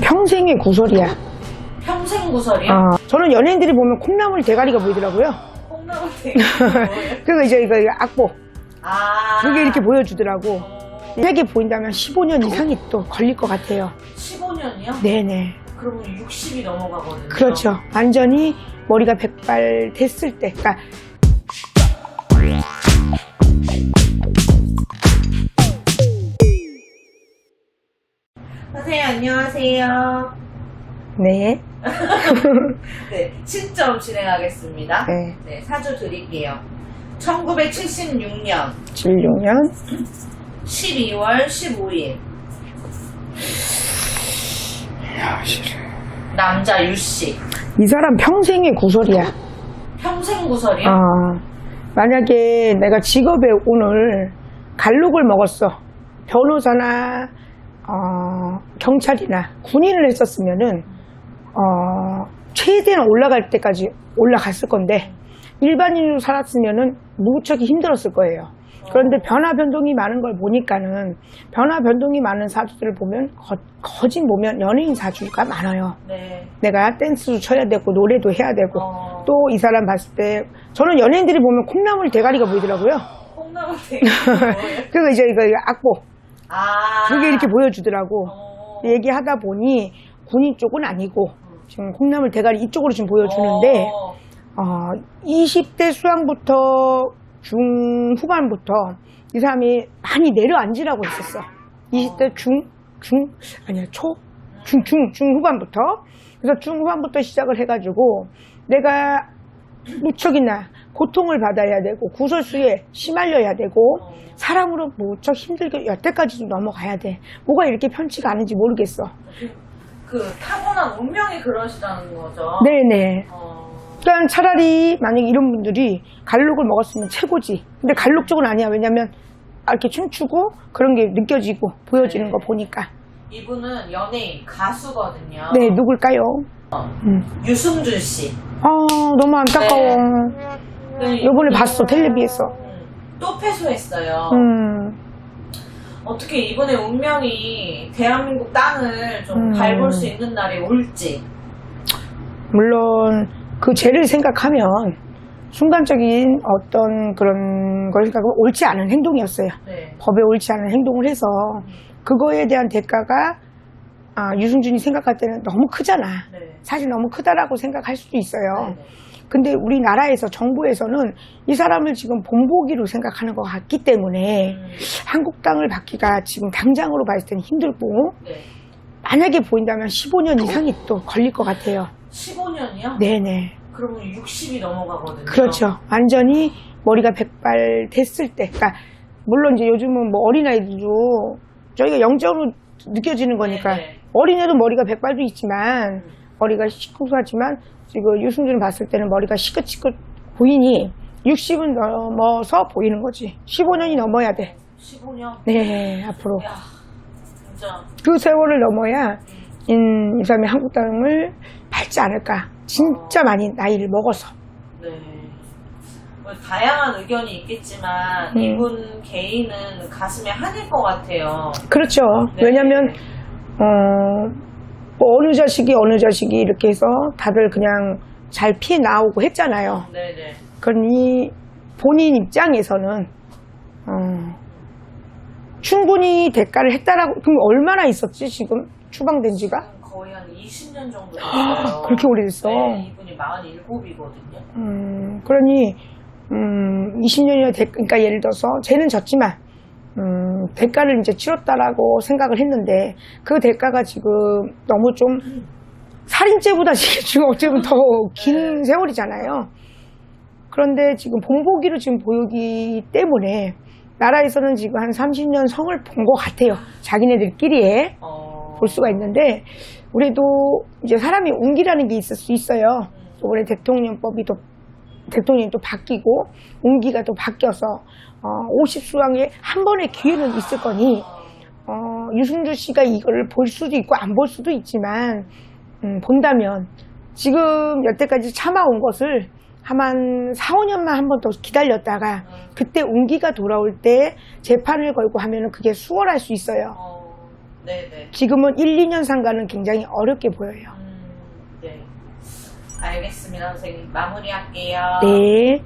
평생의 구설이야. 평생 구설이요? 어, 저는 연예인들이 보면 콩나물 대가리가 보이더라고요. 콩나물 뭐예요? 그거 이제 이거 악보. 아 그게 이렇게 보여주더라고. 어, 만약에 보인다면 15년 이상이 또 걸릴 것 같아요. 15년이요? 네네. 그러면 60이 넘어가거든요. 그렇죠. 완전히 머리가 백발 됐을 때. 그러니까 안녕하세요. 네. 네, 신점 진행하겠습니다. 네. 네, 사주 드릴게요. 1976년 76년 12월 15일 남자 유씨 이 사람 평생의 구설이야. 평생 구설이요? 어, 만약에 내가 직업에 오늘 갈록을 먹었어. 변호사나, 어, 경찰이나 군인을 했었으면은, 어, 최대한 올라갈 때까지 올라갔을 건데, 일반인으로 살았으면은 무척이 힘들었을 거예요. 그런데 변화 변동이 많은 걸 보니까는 변화 변동이 많은 사주들을 보면 거, 거진 보면 연예인 사주가 많아요. 네. 내가 댄스도 쳐야 되고 노래도 해야 되고 어, 또이 사람 봤을 때 저는 연예인들이 보면 콩나물 대가리가 보이더라고요. 콩나물 뭐예요? 그거 이제 이거 악보 아 그게 이렇게 보여주더라고. 어, 얘기하다 보니 군인 쪽은 아니고 지금 콩나물 대가리 이쪽으로 지금 보여주는데 어, 어, 20대 수양부터 중후반부터 이 사람이 많이 내려앉으라고 했었어. 20대 중, 중, 아니야, 초, 중, 중, 중후반부터. 그래서 중후반부터 시작을 해가지고 내가 무척이나 고통을 받아야 되고 구설수에 심말려야 되고 어. 사람으로 무척 힘들게 여태까지도 넘어가야 돼. 뭐가 이렇게 편치가 않은지 모르겠어. 그 타고난 운명이 그러시다는 거죠. 네네. 어, 그러니까 차라리 만약에 이런 분들이 갈록을 먹었으면 최고지. 근데 갈록 쪽은 아니야. 왜냐면 아, 이렇게 춤추고 그런 게 느껴지고 보여지는 거 보니까. 이분은 연예인 가수거든요. 네, 누굴까요? 어, 음. 유승준 씨. 아, 너무 안타까워. 네, 요번에 이분은- 봤어, 텔레비에서. 음, 또 패소했어요. 음, 어떻게 이번에 운명이 대한민국 땅을 좀 음. 밟을 수 있는 날이 올지. 물론 그 죄를 생각하면 순간적인 어떤 그런 걸 생각하면 옳지 않은 행동이었어요. 네. 법에 옳지 않은 행동을 해서 그거에 대한 대가가 아, 유승준이 생각할 때는 너무 크잖아. 네. 사실 너무 크다라고 생각할 수도 있어요. 네, 네. 근데 우리나라에서 정부에서는 이 사람을 지금 본보기로 생각하는 것 같기 때문에 음, 한국 땅을 받기가 지금 당장으로 봤을 때는 힘들고 네. 만약에 보인다면 15년 이상이 또 걸릴 것 같아요. 15년이요? 네네. 그러면 60이 넘어가거든요. 그렇죠. 완전히 머리가 백발 됐을 때. 그러니까 물론 이제 요즘은 뭐 어린아이들도 저희가 영적으로 느껴지는 거니까 네, 네. 어린애도 머리가 백발도 있지만 머리가 시커하지만 지금 유승준 봤을 때는 머리가 시긋시긋 보이니 60은 넘어서 보이는 거지. 15년이 넘어야 돼. 15년? 네, 앞으로. 야, 진짜. 그 세월을 넘어야 인, 이 사람이 한국 땅을 밟지 않을까. 진짜 많이 나이를 먹어서. 네. 뭐 다양한 의견이 있겠지만 음. 이분 개인은 가슴에 한일 것 같아요. 그렇죠. 네. 왜냐면, 어, 뭐 어느 자식이 어느 자식이 이렇게 해서 다들 그냥 잘 피해 나오고 했잖아요. 네네. 그러니 본인 입장에서는, 어, 충분히 대가를 했다라고, 그럼 얼마나 있었지, 지금? 추방된 지가? 거의 한 20년 정도 됐어요. 그렇게 오래됐어? 네, 이분이 47이거든요. 음, 그러니, 음, 20년이나 대, 그러니까 예를 들어서, 쟤는 졌지만, 음, 대가를 이제 치렀다라고 생각을 했는데, 그 대가가 지금 너무 좀, 살인죄보다 지금 어떻게 보면 더긴 네. 세월이잖아요. 그런데 지금 본보기로 지금 보이기 때문에, 나라에서는 지금 한 30년 성을 본 것 같아요. 자기네들끼리에. 어... 볼 수가 있는데 우리도 이제 사람이 운기라는 게 있을 수 있어요. 이번에 대통령법이 또 대통령이 또 바뀌고 운기가 또 바뀌어서 어, 50수왕에 한 번의 기회는 있을 거니 어, 유승주 씨가 이걸 볼 수도 있고 안 볼 수도 있지만 음, 본다면 지금 여태까지 참아온 것을 한 4, 5년만 한 번 더 기다렸다가 그때 운기가 돌아올 때 재판을 걸고 하면 은 그게 수월할 수 있어요. 어... 네네. 지금은 1, 2년 상가는 굉장히 어렵게 보여요. 알겠습니다, 선생님. 마무리할게요. 네.